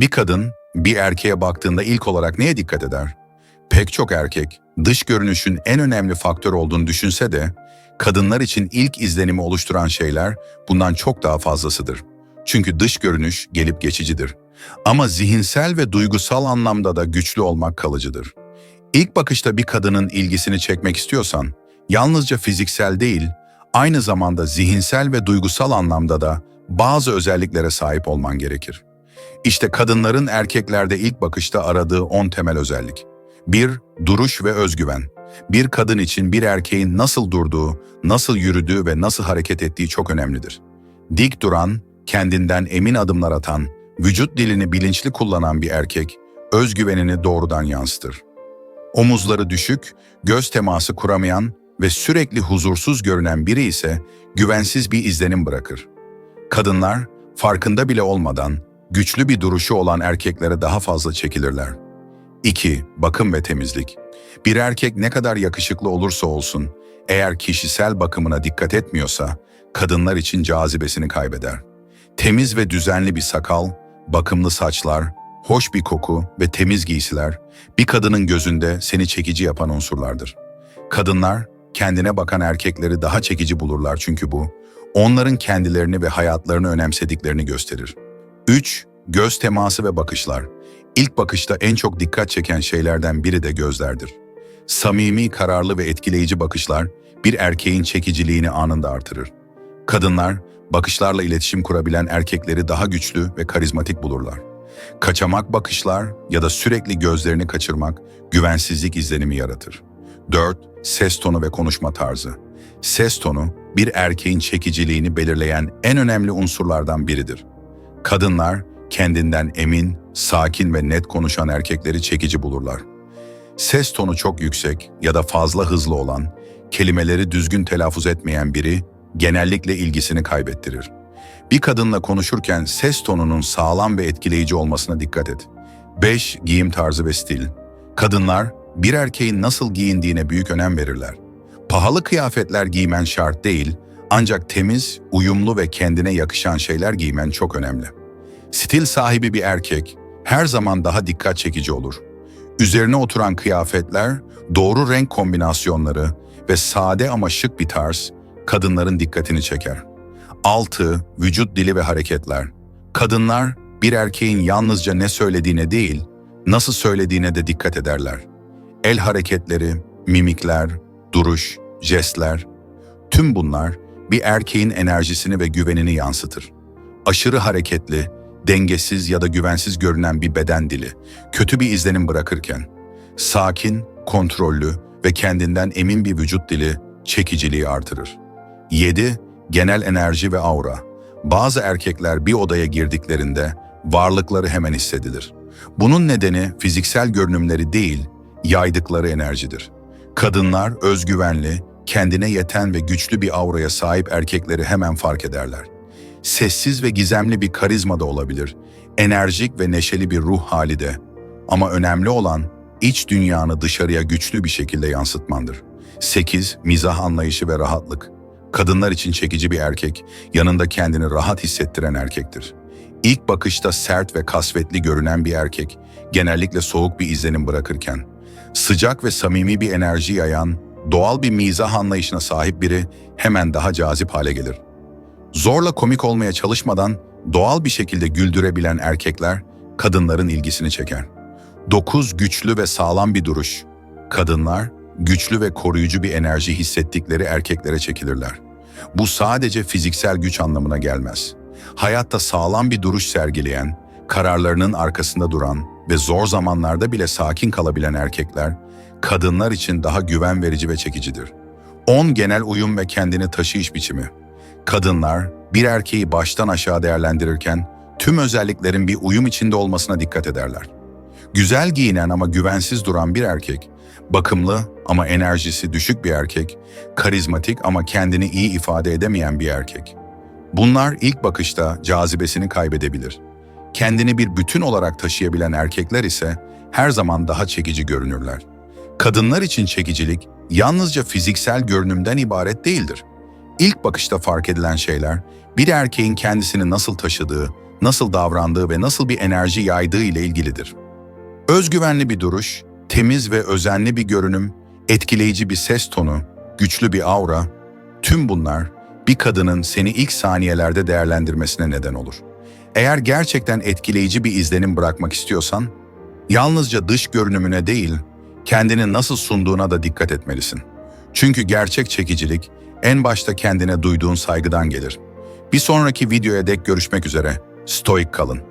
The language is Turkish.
Bir kadın bir erkeğe baktığında ilk olarak neye dikkat eder? Pek çok erkek dış görünüşün en önemli faktör olduğunu düşünse de kadınlar için ilk izlenimi oluşturan şeyler bundan çok daha fazlasıdır. Çünkü dış görünüş gelip geçicidir. Ama zihinsel ve duygusal anlamda da güçlü olmak kalıcıdır. İlk bakışta bir kadının ilgisini çekmek istiyorsan, yalnızca fiziksel değil, aynı zamanda zihinsel ve duygusal anlamda da bazı özelliklere sahip olman gerekir. İşte kadınların erkeklerde ilk bakışta aradığı 10 temel özellik. 1. Duruş ve özgüven. Bir kadın için bir erkeğin nasıl durduğu, nasıl yürüdüğü ve nasıl hareket ettiği çok önemlidir. Dik duran, kendinden emin adımlar atan, vücut dilini bilinçli kullanan bir erkek, özgüvenini doğrudan yansıtır. Omuzları düşük, göz teması kuramayan ve sürekli huzursuz görünen biri ise güvensiz bir izlenim bırakır. Kadınlar, farkında bile olmadan, güçlü bir duruşu olan erkeklere daha fazla çekilirler. 2. Bakım ve temizlik. Bir erkek ne kadar yakışıklı olursa olsun, eğer kişisel bakımına dikkat etmiyorsa, kadınlar için cazibesini kaybeder. Temiz ve düzenli bir sakal, bakımlı saçlar, hoş bir koku ve temiz giysiler, bir kadının gözünde seni çekici yapan unsurlardır. Kadınlar, kendine bakan erkekleri daha çekici bulurlar çünkü bu, onların kendilerini ve hayatlarını önemsediklerini gösterir. 3. Göz teması ve bakışlar. İlk bakışta en çok dikkat çeken şeylerden biri de gözlerdir. Samimi, kararlı ve etkileyici bakışlar bir erkeğin çekiciliğini anında artırır. Kadınlar, bakışlarla iletişim kurabilen erkekleri daha güçlü ve karizmatik bulurlar. Kaçamak bakışlar ya da sürekli gözlerini kaçırmak güvensizlik izlenimi yaratır. 4. Ses tonu ve konuşma tarzı. Ses tonu, bir erkeğin çekiciliğini belirleyen en önemli unsurlardan biridir. Kadınlar, kendinden emin, sakin ve net konuşan erkekleri çekici bulurlar. Ses tonu çok yüksek ya da fazla hızlı olan, kelimeleri düzgün telaffuz etmeyen biri genellikle ilgisini kaybettirir. Bir kadınla konuşurken ses tonunun sağlam ve etkileyici olmasına dikkat et. 5. Giyim tarzı ve stil. Kadınlar bir erkeğin nasıl giyindiğine büyük önem verirler. Pahalı kıyafetler giymen şart değil, ancak temiz, uyumlu ve kendine yakışan şeyler giymen çok önemli. Stil sahibi bir erkek her zaman daha dikkat çekici olur. Üzerine oturan kıyafetler, doğru renk kombinasyonları ve sade ama şık bir tarz kadınların dikkatini çeker. 6. Vücut dili ve hareketler. Kadınlar bir erkeğin yalnızca ne söylediğine değil, nasıl söylediğine de dikkat ederler. El hareketleri, mimikler, duruş, jestler, tüm bunlar bir erkeğin enerjisini ve güvenini yansıtır. Aşırı hareketli, dengesiz ya da güvensiz görünen bir beden dili, kötü bir izlenim bırakırken, sakin, kontrollü ve kendinden emin bir vücut dili çekiciliği artırır. 7. Genel enerji ve aura. Bazı erkekler bir odaya girdiklerinde varlıkları hemen hissedilir. Bunun nedeni fiziksel görünümleri değil, yaydıkları enerjidir. Kadınlar özgüvenli, kendine yeten ve güçlü bir auraya sahip erkekleri hemen fark ederler. Sessiz ve gizemli bir karizma da olabilir, enerjik ve neşeli bir ruh hali de. Ama önemli olan iç dünyanı dışarıya güçlü bir şekilde yansıtmandır. 8. Mizah anlayışı ve rahatlık. Kadınlar için çekici bir erkek, yanında kendini rahat hissettiren erkektir. İlk bakışta sert ve kasvetli görünen bir erkek, genellikle soğuk bir izlenim bırakırken, sıcak ve samimi bir enerji yayan, doğal bir mizah anlayışına sahip biri hemen daha cazip hale gelir. Zorla komik olmaya çalışmadan doğal bir şekilde güldürebilen erkekler kadınların ilgisini çeker. 9 güçlü ve sağlam bir duruş. Kadınlar güçlü ve koruyucu bir enerji hissettikleri erkeklere çekilirler. Bu sadece fiziksel güç anlamına gelmez. Hayatta sağlam bir duruş sergileyen, kararlarının arkasında duran ve zor zamanlarda bile sakin kalabilen erkekler, kadınlar için daha güven verici ve çekicidir. 10 genel uyum ve kendini taşıyış biçimi. Kadınlar bir erkeği baştan aşağı değerlendirirken tüm özelliklerin bir uyum içinde olmasına dikkat ederler. Güzel giyinen ama güvensiz duran bir erkek, bakımlı ama enerjisi düşük bir erkek, karizmatik ama kendini iyi ifade edemeyen bir erkek. Bunlar ilk bakışta cazibesini kaybedebilir. Kendini bir bütün olarak taşıyabilen erkekler ise her zaman daha çekici görünürler. Kadınlar için çekicilik yalnızca fiziksel görünümden ibaret değildir. İlk bakışta fark edilen şeyler, bir erkeğin kendisini nasıl taşıdığı, nasıl davrandığı ve nasıl bir enerji yaydığı ile ilgilidir. Özgüvenli bir duruş, temiz ve özenli bir görünüm, etkileyici bir ses tonu, güçlü bir aura, tüm bunlar bir kadının seni ilk saniyelerde değerlendirmesine neden olur. Eğer gerçekten etkileyici bir izlenim bırakmak istiyorsan, yalnızca dış görünümüne değil, kendini nasıl sunduğuna da dikkat etmelisin. Çünkü gerçek çekicilik en başta kendine duyduğun saygıdan gelir. Bir sonraki videoya dek görüşmek üzere. Stoik kalın.